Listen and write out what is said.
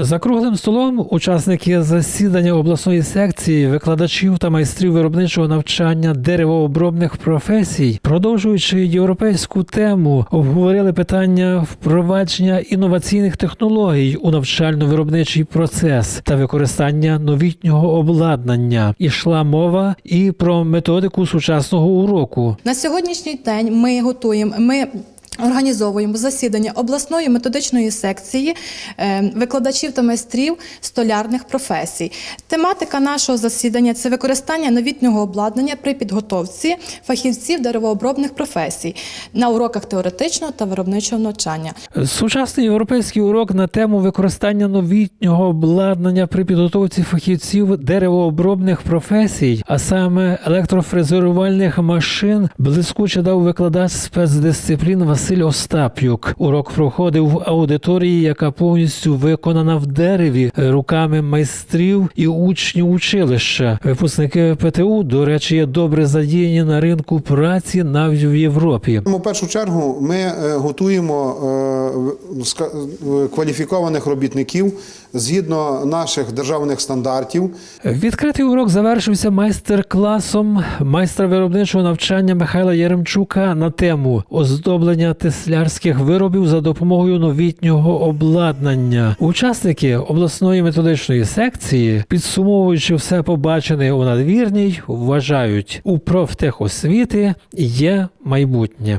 За круглим столом учасники засідання обласної секції викладачів та майстрів виробничого навчання деревообробних професій, продовжуючи європейську тему, обговорили питання впровадження інноваційних технологій у навчально-виробничий процес та використання новітнього обладнання. Ішла мова і про методику сучасного уроку. На сьогоднішній день ми готуємо. Ми Організовуємо засідання обласної методичної секції е, викладачів та майстрів столярних професій. Тематика нашого засідання це використання новітнього обладнання при підготовці фахівців деревообробних професій на уроках теоретичного та виробничого навчання. Сучасний європейський урок на тему використання новітнього обладнання при підготовці фахівців деревообробних професій, а саме електрофрезерувальних машин, блискуче дав викладач спецдисциплін Василь Остап'юк. Урок проходив в аудиторії, яка повністю виконана в дереві руками майстрів і учнів училища. Випускники ПТУ, до речі, є добре задіяні на ринку праці навіть в Європі. У першу чергу ми е, готуємо е, е, кваліфікованих робітників згідно наших державних стандартів. Відкритий урок завершився майстер-класом майстра виробничого навчання Михайла Яремчука на тему оздоблення теслярських виробів за допомогою новітнього обладнання. Учасники обласної методичної секції, підсумовуючи все побачене у надвірній, вважають, у профтехосвіти є майбутнє.